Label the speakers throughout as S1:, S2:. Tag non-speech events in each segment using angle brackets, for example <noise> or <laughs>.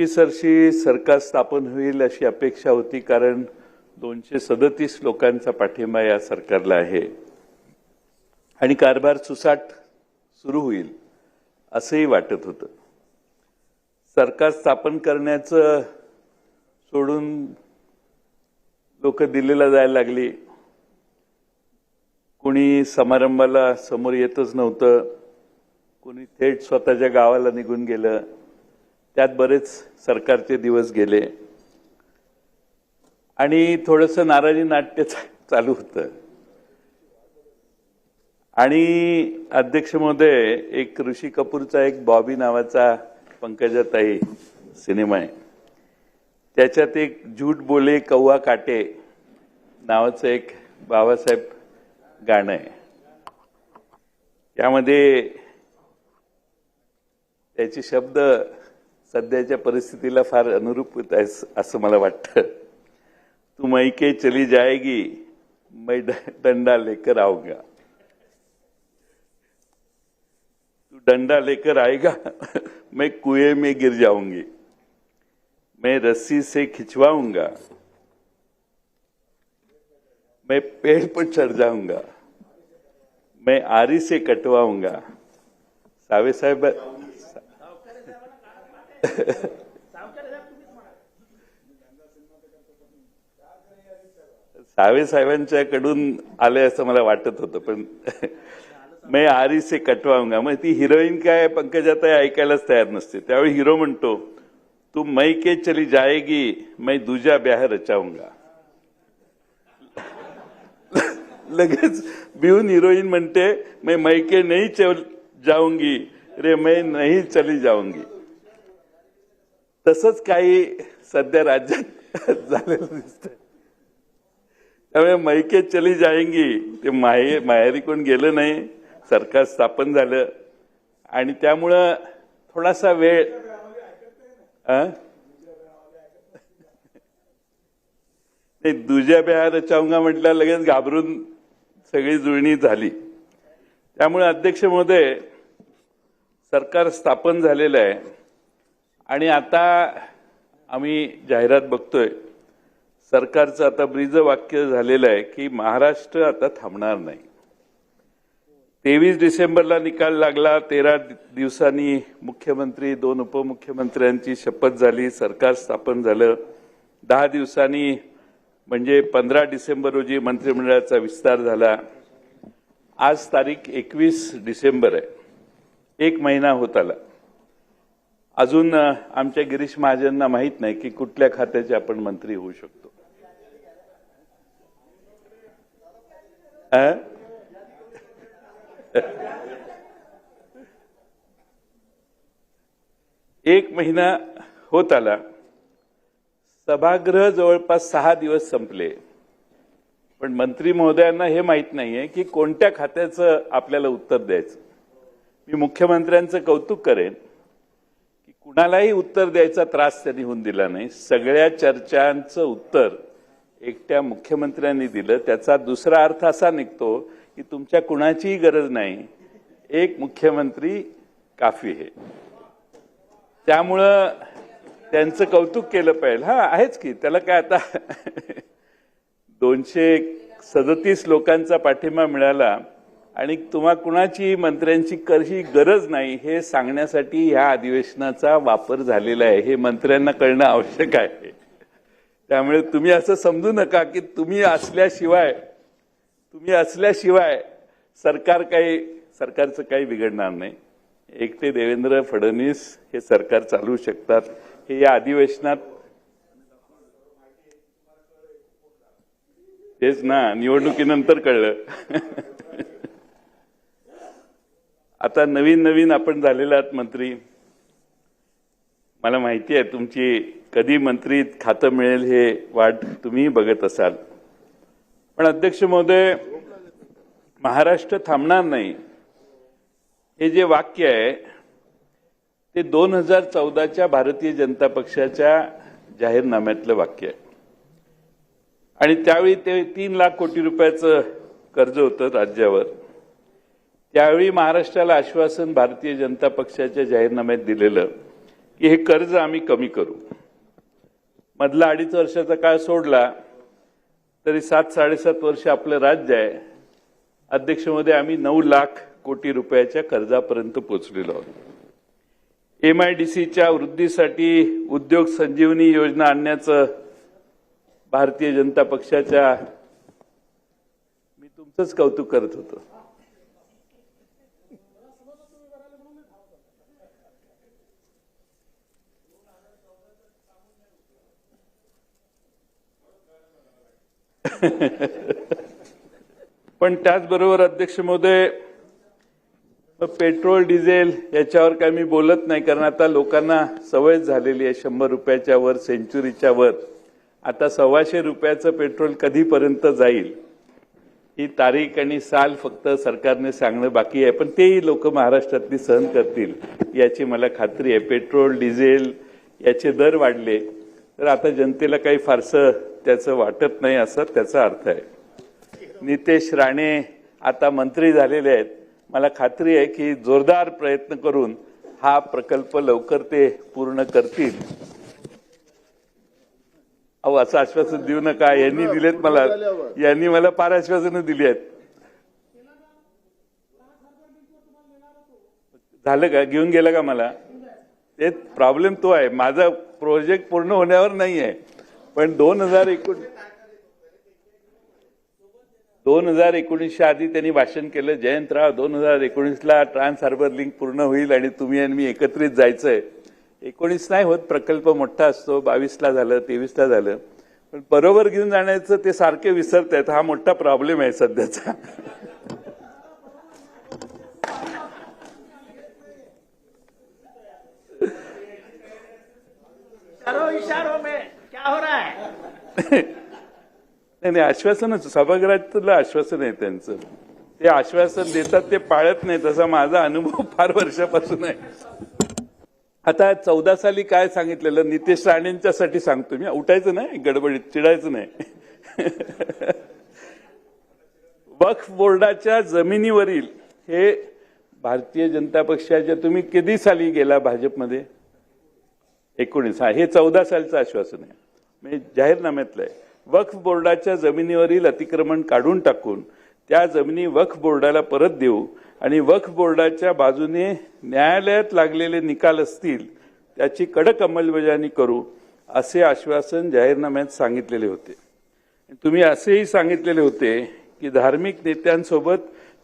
S1: सरशी सरकार स्थापन होईल अशी अपेक्षा होती कारण दोनशे सदतीस लोकांचा पाठिंबा या सरकारला आहे. आणि कारभार सुसाट सुरू होईल असंही वाटत होतं. सरकार स्थापन करण्याचं सोडून लोक दिल्लीला जायला लागली. कोणी समारंभाला समोर येतच नव्हतं. कोणी थेट स्वतःच्या गावाला निघून गेलं. त्यात बरेच सरकारचे दिवस गेले. आणि थोडंसं नाराजी नाट्य चालू होतं. आणि अध्यक्ष महोदय एक ऋषी कपूरचा एक बॉबी नावाचा पंकजाताई सिनेमा आहे. त्याच्यात एक झूट बोले कौवा काटे नावाचं एक बाबासाहेब गाणं आहे. त्यामध्ये त्याचे शब्द सध्याच्या परिस्थितीला फार अनुरूप होत आहे असं मला वाटतं. तू मैके चली जाएगी मैं डंडा लेकर आऊंगा तू डंडा लेकर आएगा मैं कुएं में गिर जाऊंगी. मैं रस्सी से खिंचवाऊंगा. मैं पेड़ पर चढ़ जाऊंगा. मैं आरी से कटवाऊंगा. सावे साहेब सावे साहेबांच्याकडून आले असं मला वाटत होतं पण मी आरी से कटवाऊंगा. मग ती हिरोईन काय पंकजाताई ऐकायलाच तयार नसते. त्यावेळी हिरो म्हणतो तू मै के चली जाएगी मैं दुजा ब्याह रचाऊंगा. लगेच बिहून हिरोईन म्हणते मैं मैके नाही चल जाऊंगी. रे मैं नाही चली जाऊंगी. तसंच काही सध्या राज्यात <laughs> झालेलं दिसत त्यामुळे मैके चली जाएंगी ते माहे माहेरी कोण गेलं नाही. सरकार स्थापन झालं. आणि त्यामुळं थोडासा वेळ अं? ते दुजा बिहार चौंगा म्हटल्या लगेच घाबरून सगळी जुळणी झाली. त्यामुळे अध्यक्ष महोदय सरकार स्थापन झालेलं आहे. आणि आता आम्ही जाहिरात बघतोय सरकारचं आता ब्रीज वाक्य झालेलं आहे की महाराष्ट्र आता थांबणार नाही. तेवीस डिसेंबरला निकाल लागला तेरा दिवसांनी मुख्यमंत्री दोन उपमुख्यमंत्र्यांची शपथ झाली सरकार स्थापन झालं. दहा दिवसांनी म्हणजे पंधरा डिसेंबर रोजी मंत्रिमंडळाचा विस्तार झाला. आज तारीख एकवीस डिसेंबर आहे. एक महिना होत आला. अजून आमच्या गिरीश महाजनना माहीत नाही की कुठल्या खात्याचे आपण मंत्री होऊ शकतो. एक महिना होत आला. सभागृह जवळपास सहा दिवस संपले. पण मंत्री महोदयांना हे माहीत नाहीये की कोणत्या खात्याचं आपल्याला उत्तर द्यायचं. मी मुख्यमंत्र्यांचं कौतुक करेन. कुणालाही उत्तर द्यायचा त्रास त्यांनी होऊन दिला नाही. सगळ्या चर्चांचं उत्तर एकट्या मुख्यमंत्र्यांनी दिलं. त्याचा दुसरा अर्थ असा निघतो की तुमच्या कुणाचीही गरज नाही. एक मुख्यमंत्री काफी आहे. त्यामुळं त्यांचं कौतुक केलं पाहिजे. हा आहेच की. त्याला काय आता <laughs> दोनशे सदतीस लोकांचा पाठिंबा मिळाला. आणि तुम्हा कुणाची मंत्र्यांची कशी गरज नाही हे सांगण्यासाठी ह्या अधिवेशनाचा वापर झालेला आहे. हे मंत्र्यांना कळणं आवश्यक आहे. त्यामुळे तुम्ही असं समजू नका की तुम्ही असल्याशिवाय तुम्ही असल्याशिवाय सरकार काही सरकारचं काही बिघडणार नाही. एकटे देवेंद्र फडणवीस हे सरकार चालवू शकतात. हे या अधिवेशनात तेच ना निवडणुकीनंतर कळलं. <laughs> आता नवीन नवीन आपण झालेला आहात मंत्री. मला माहिती आहे तुमची कधी मंत्री खातं मिळेल हे वाट तुम्ही बघत असाल. पण अध्यक्ष महोदय महाराष्ट्र थांबणार नाही. हे जे वाक्य आहे ते दोन हजार चौदाच्या भारतीय जनता पक्षाच्या जाहीरनाम्यातलं वाक्य आहे. आणि त्यावेळी ते तीन लाख कोटी रुपयाचं कर्ज होतं राज्यावर. त्यावेळी महाराष्ट्राला आश्वासन भारतीय जनता पक्षाच्या जाहीरनाम्यात दिलेलं की हे कर्ज आम्ही कमी करू. मधला अडीच वर्षाचा काळ सोडला तरी सात साडेसात वर्ष आपलं राज्य आहे. अध्यक्षमध्ये आम्ही नऊ लाख कोटी रुपयाच्या कर्जापर्यंत पोचलेलो आहोत. एम आय डी सीच्या वृद्धीसाठी उद्योग संजीवनी योजना आणण्याचं भारतीय जनता पक्षाच्या मी तुमचंच कौतुक करत होतो. <laughs> पण त्याचबरोबर अध्यक्ष महोदय पेट्रोल डिझेल याच्यावर काय मी बोलत नाही कारण आता लोकांना सवय झालेली आहे शंभर रुपयाच्या वर सेंचुरीच्या वर. आता सव्वाशे रुपयाचं पेट्रोल कधीपर्यंत जाईल ही तारीख आणि साल फक्त सरकारने सांगणं बाकी आहे. पण तेही लोक महाराष्ट्रातली सहन करतील याची मला खात्री आहे. पेट्रोल डिझेल याचे दर वाढले तर आता जनतेला काही फारसं त्याचं वाटत नाही असा त्याचा अर्थ आहे. नितेश राणे आता मंत्री झालेले आहेत. मला खात्री आहे की जोरदार प्रयत्न करून हा प्रकल्प लवकर ते पूर्ण करतील. अहो असं आश्वासन देऊ नका. यांनी दिलेत मला. यांनी मला फार आश्वासनं दिली आहेत. झालं का? घेऊन गेलं का मला? ते प्रॉब्लेम तो आहे. माझा प्रोजेक्ट पूर्ण होण्यावर नाही आहे पण दोन हजार एकोण दोन हजार एकोणीसच्या आधी त्यांनी भाषण केलं जयंतराव दोन हजार एकोणीसला ट्रान्स हार्बर लिंक पूर्ण होईल आणि तुम्ही आणि मी एकत्रित जायचंय. एकोणीस नाही होत प्रकल्प मोठा असतो बावीसला झालं तेवीसला झालं. पण बरोबर घेऊन जाण्याचं ते सारखे विसरत आहेत हा मोठा प्रॉब्लेम आहे सध्याचा.
S2: इशारो में. हो रहा है
S1: नाही नाही आश्वासनच. सभागृहातलं आश्वासन आहे त्यांचं. ते आश्वासन देतात ते पाळत नाही तसा माझा अनुभव <laughs> फार वर्षापासून आहे. आता चौदा साली काय सांगितलेलं? नितेश राणेंच्यासाठी सांगतो मी. उठायचं नाही गडबडीत चिडायचं नाही. <laughs> वक्फ बोर्डाच्या जमिनीवरील हे भारतीय जनता पक्षाच्या तुम्ही किती साली गेला भाजपमध्ये? एकोणीस. हा हे चौदा सालचं आश्वासन आहे. म्हणजे जाहीरनाम्यातलं आहे वक्फ बोर्डाच्या जमिनीवरील अतिक्रमण काढून टाकून त्या जमिनी वक्फ बोर्डाला परत देऊ आणि वक्फ बोर्डाच्या बाजूने न्यायालयात लागलेले निकाल असतील त्याची कडक अंमलबजावणी करू असे आश्वासन जाहीरनाम्यात सांगितलेले होते. तुम्ही असेही सांगितलेले होते की धार्मिक नेत्यांसोबत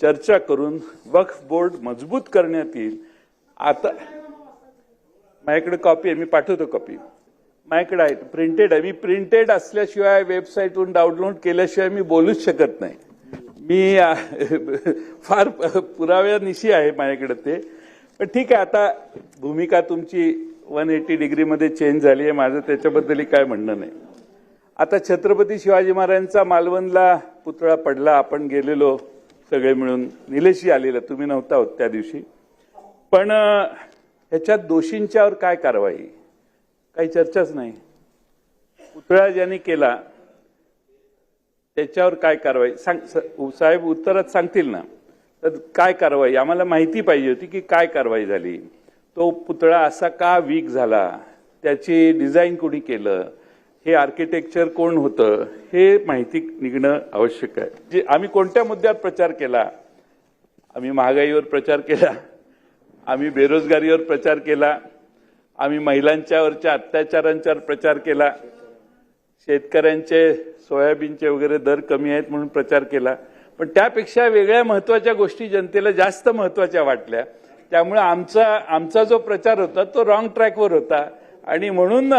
S1: चर्चा करून वक्फ बोर्ड मजबूत करण्यात येईल. आता माझ्याकडे कॉपी आहे मी पाठवतो कॉपी माझ्याकडे आहे. प्रिंटेड आहे. मी प्रिंटेड असल्याशिवाय वेबसाईटवरून डाउनलोड केल्याशिवाय मी बोलूच शकत नाही. मी <laughs> फार पुराव्यानिशी आहे माझ्याकडे ते. पण ठीक आहे आता भूमिका तुमची वन एटी डिग्रीमध्ये चेंज झाली आहे. माझं त्याच्याबद्दलही काय म्हणणं नाही. आता छत्रपती शिवाजी महाराजांचा मालवणला पुतळा पडला. आपण गेलेलो सगळे मिळून. निलेशी आलेला. तुम्ही नव्हता होत त्या दिवशी. पण ह्याच्यात दोषींच्यावर काय कारवाई? काही चर्चाच नाही. पुतळा ज्यांनी केला त्याच्यावर काय कारवाई? सांग स- साहेब उत्तरात सांगतील ना. तर काय कारवाई? आम्हाला माहिती पाहिजे होती की काय कारवाई झाली. तो पुतळा असा का वीक झाला? त्याची डिझाईन कोणी केलं? हे आर्किटेक्चर कोण होतं? हे माहिती निघणं आवश्यक आहे. जे आम्ही कोणत्या मुद्द्यावर प्रचार केला? आम्ही महागाईवर प्रचार केला. आम्ही बेरोजगारीवर प्रचार केला. आम्ही महिलांच्यावरच्या अत्याचारांच्यावर प्रचार केला. शेतकऱ्यांचे सोयाबीनचे वगैरे दर कमी आहेत म्हणून प्रचार केला. पण त्यापेक्षा वेगळ्या महत्त्वाच्या गोष्टी जनतेला जास्त महत्त्वाच्या वाटल्या. त्यामुळे आमचा आमचा जो प्रचार होता तो रॉंग ट्रॅकवर होता. आणि म्हणून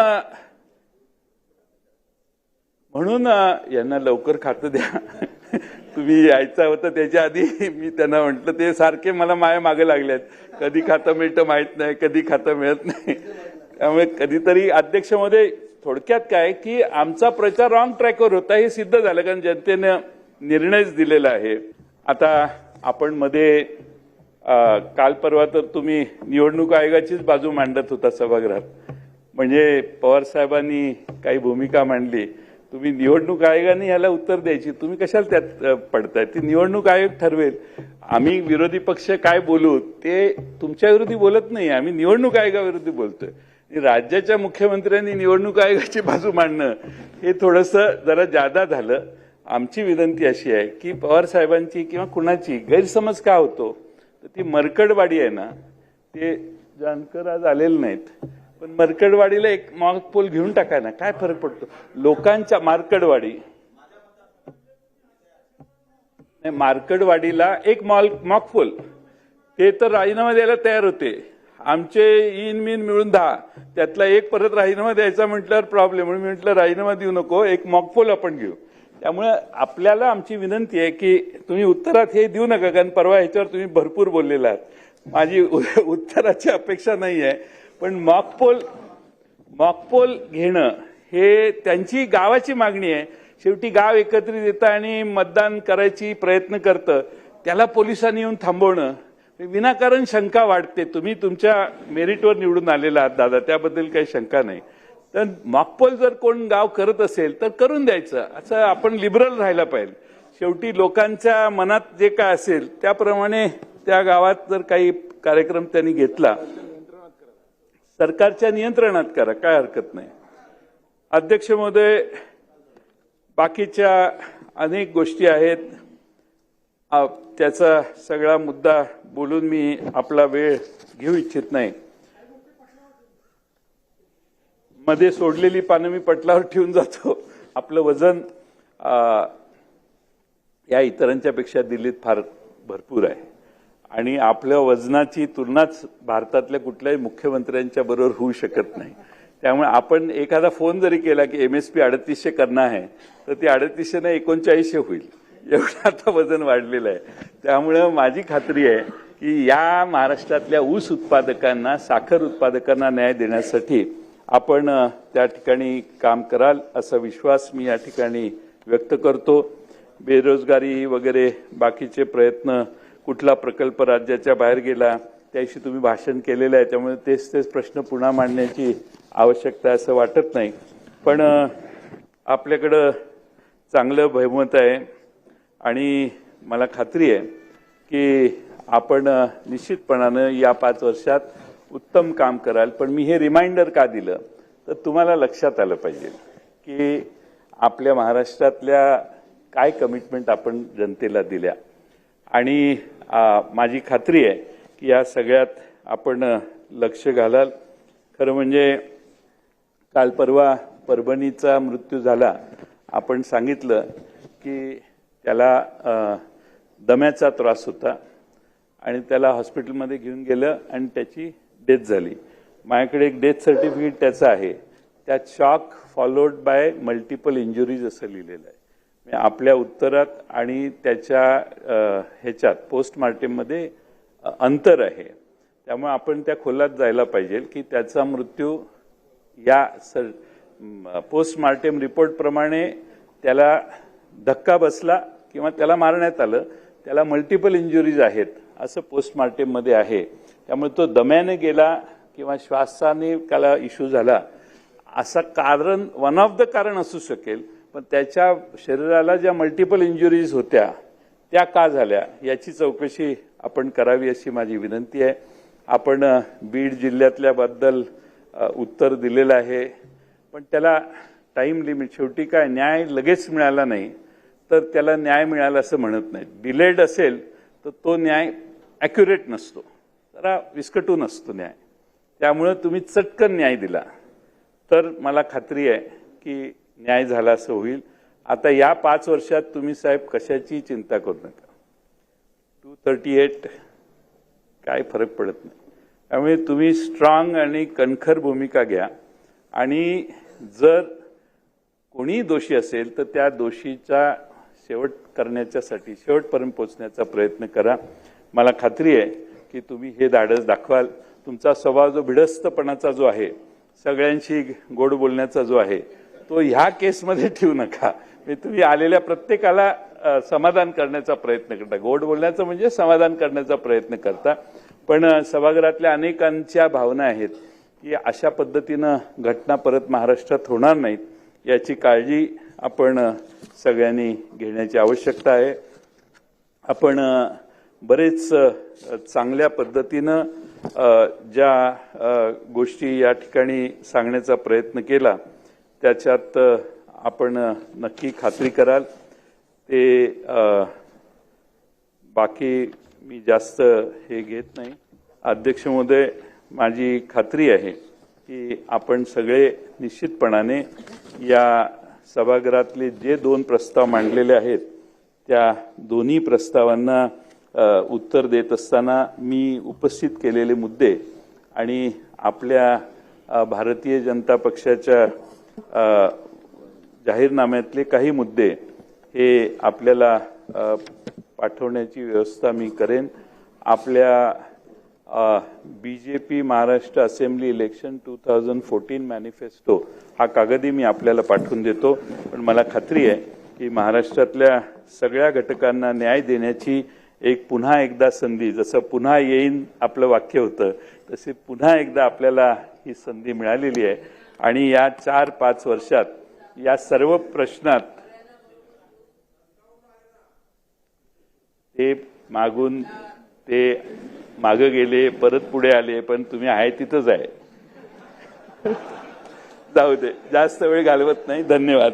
S1: म्हणून यांना लवकर खातं द्या. तुम्ही यायचा होता त्याच्या आधी मी त्यांना म्हटलं ते सारखे मला माया मागे लागलेत कधी खातं मिळतं माहीत नाही कधी खातं मिळत नाही. त्यामुळे कधीतरी अध्यक्षमध्ये थोडक्यात काय की आमचा प्रचार रॉंग ट्रॅकवर होता हे सिद्ध झालं कारण जनतेनं निर्णयच दिलेला आहे. आता आपण मध्ये काल परवा तर तुम्ही निवडणूक आयोगाचीच बाजू मांडत होता सभागृहात. म्हणजे पवार साहेबांनी काही भूमिका मांडली. तुम्ही निवडणूक आयोगाने याला उत्तर द्यायची. तुम्ही कशाला त्यात पडताय? ती निवडणूक आयोग ठरवेल. आम्ही विरोधी पक्ष काय बोलू ते तुमच्या विरोधी बोलत नाही. आम्ही निवडणूक आयोगाविरोधी बोलतोय. राज्याच्या मुख्यमंत्र्यांनी निवडणूक आयोगाची बाजू मांडणं हे थोडंसं जरा जादा झालं. आमची विनंती अशी आहे की पवार साहेबांची किंवा कुणाची गैरसमज का होतो? तर ती मरकडवाडी आहे ना ते जानकर आज आलेले नाहीत. पण मरकडवाडीला एक मॉक पोल घेऊन टाका ना काय फरक पडतो? लोकांच्या मार्कडवाडी. मार्कडवाडीला एक मॉल मॉकपोल ते तर राजीनामा द्यायला तयार होते. आमचे इन मिन मिळून दहा. त्यातला एक परत राजीनामा द्यायचा म्हटल्यावर प्रॉब्लेम म्हणून मी म्हटलं राजीनामा देऊ नको एक मॉकपोल आपण घेऊ. त्यामुळे आपल्याला आमची विनंती आहे की तुम्ही उत्तरात हे देऊ नका कारण परवा ह्याच्यावर तुम्ही भरपूर बोललेला आहात. माझी उत्तराची अपेक्षा नाही आहे. पण मॉकपोल मॉकपोल घेणं हे त्यांची गावाची मागणी आहे. शेवटी गाव एकत्रित येतं आणि मतदान करायची प्रयत्न करतं. त्याला पोलिसांनी येऊन थांबवणं. म्हणजे विनाकारण शंका वाढते. तुम्ही तुमच्या मेरिटवर निवडून आलेला आहात दादा त्याबद्दल काही शंका नाही. तर मॉकपोल जर कोण गाव करत असेल तर करून द्यायचं. असं आपण लिबरल राहायला पाहिजे. शेवटी लोकांच्या मनात जे काय असेल त्याप्रमाणे त्या गावात जर काही कार्यक्रम त्यांनी घेतला सरकारच्या नियंत्रणात करा काय हरकत नाही. अध्यक्ष महोदय बाकीच्या अनेक गोष्टी आहेत. त्याचा सगळा मुद्दा बोलून मी आपला वेळ घेऊ इच्छित नाही. मध्ये सोडलेली पानं मी पटलावर ठेवून जातो. आपलं वजन आ, या इतरांच्या पेक्षा दिल्लीत फार भरपूर आहे. आणि आपल्या वजनाची तुलनाच भारतातल्या कुठल्याही मुख्यमंत्र्यांच्या बरोबर होऊ शकत नाही. त्यामुळे आपण एखादा फोन जरी केला की एमएसपी अडतीसशे करणं आहे तर ती अडतीसशे नाही एकोणचाळीसशे होईल. एवढं आता वजन वाढलेलं आहे. त्यामुळं माझी खात्री आहे की या महाराष्ट्रातल्या ऊस उत्पादकांना साखर उत्पादकांना न्याय देण्यासाठी आपण त्या ठिकाणी काम कराल असा विश्वास मी या ठिकाणी व्यक्त करतो. बेरोजगारी वगैरे बाकीचे प्रयत्न कुठला प्रकल्प राज्याच्या बाहेर गेला त्याशी तुम्ही भाषण केलेलं आहे त्यामुळे तेच तेच प्रश्न पुन्हा मांडण्याची आवश्यकता आहे असं वाटत नाही. पण आपल्याकडं चांगलं बहुमत आहे आणि मला खात्री आहे की आपण निश्चितपणानं या पाच वर्षात उत्तम काम कराल. पण मी हे रिमाइंडर का दिलं? तर तुम्हाला लक्षात आलं पाहिजे की आपल्या महाराष्ट्रातल्या काय कमिटमेंट आपण जनतेला दिल्या. आणि माझी खात्री आहे की या सगळ्यात आपण लक्ष घालाल. खरं म्हणजे काल परवा परभणीचा मृत्यू झाला. आपण सांगितलं की त्याला दम्याचा त्रास होता आणि त्याला हॉस्पिटलमध्ये घेऊन गेलं आणि त्याची डेथ झाली. माझ्याकडे एक डेथ सर्टिफिकेट त्याचं आहे. त्यात shock followed by multiple injuries असं लिहिलेलं आहे. म्हणजे आपल्या उत्तरात आणि त्याच्या ह्याच्यात पोस्टमार्टममध्ये अंतर आहे. त्यामुळे आपण त्या खोलात जायला पाहिजे की त्याचा मृत्यू या सर पोस्टमार्टेम रिपोर्टप्रमाणे त्याला धक्का बसला किंवा त्याला मारण्यात आलं त्याला मल्टिपल इंजुरीज आहेत असं पोस्टमार्टेममध्ये आहे. त्यामुळे तो दम्याने गेला किंवा श्वासाने त्याला इश्यू झाला असं कारण वन ऑफ द कारण असू शकेल. पण त्याच्या शरीराला ज्या मल्टिपल इंजुरीज होत्या त्या का झाल्या याची चौकशी आपण करावी अशी माझी विनंती आहे. आपण बीड जिल्ह्यातल्याबद्दल उत्तर दिलेलं आहे. पण त्याला टाईम लिमिट शेवटी काय न्याय लगेच मिळाला नाही तर त्याला न्याय मिळाला असं म्हणत नाही डिलेड असेल तर तो न्याय ॲक्युरेट नसतो. जरा विस्कटून असतो न्याय. त्यामुळं तुम्ही चटकन न्याय दिला. तर मला खात्री आहे की न्याय झाला असं होईल. आता या पाच वर्षात तुम्ही साहेब कशाची चिंता करू नका. टू थर्टी एट काय फरक पडत नाही. त्यामुळे तुम्ही स्ट्रॉंग आणि कणखर भूमिका घ्या. आणि जर कोणीही दोषी असेल तर त्या दोषीचा शेवट करण्याच्यासाठी शेवटपर्यंत पोचण्याचा प्रयत्न करा. मला खात्री आहे की तुम्ही हे धाडस दाखवाल. तुमचा स्वभाव जो भिडस्तपणाचा जो आहे सगळ्यांशी गोड बोलण्याचा जो आहे तो ह्या केसमध्ये ठेवू नका. मी तुम्ही आलेल्या प्रत्येकाला समाधान करण्याचा प्रयत्न करता. गोड बोलण्याचं म्हणजे समाधान करण्याचा प्रयत्न करता. पण सभागृहातल्या अनेकांच्या भावना आहेत की अशा पद्धतीनं घटना परत महाराष्ट्रात होणार नाहीत याची काळजी आपण सगळ्यांनी घेण्याची आवश्यकता आहे. आपण बरेच चांगल्या पद्धतीनं ज्या गोष्टी या ठिकाणी सांगण्याचा प्रयत्न केला त्याच्यात आपण नक्की खात्री कराल. ते बाकी मी जास्त हे घेत नाही. अध्यक्ष महोदय माझी खात्री आहे की आपण सगळे निश्चितपणाने या सभागृहातले जे दोन प्रस्ताव मांडलेले आहेत त्या दोन्ही प्रस्तावांना उत्तर देत असताना मी उपस्थित केलेले मुद्दे आणि आपल्या भारतीय जनता पक्षाच्या जाहीरनाम्यातले काही मुद्दे हे आपल्याला पाठवण्याची व्यवस्था मी करेन. आपल्या B J P Maharashtra assembly election two thousand fourteen manifesto हा कागदही मी आपल्याला पाठवून देतो. पण मला खात्री आहे की महाराष्ट्रातल्या सगळ्या घटकांना न्याय देण्याची एक पुन्हा एकदा संधी जसं पुन्हा येईन आपलं वाक्य होतं तसे पुन्हा एकदा आपल्याला ही संधी मिळालेली आहे. आणि या चार पाच वर्षात या सर्व प्रश्नात ते मागून ते मागं गेले परत पुढे आले पण तुम्ही आहे तिथंच आहे. जाऊ दे जास्त वेळ घालवत नाही. धन्यवाद.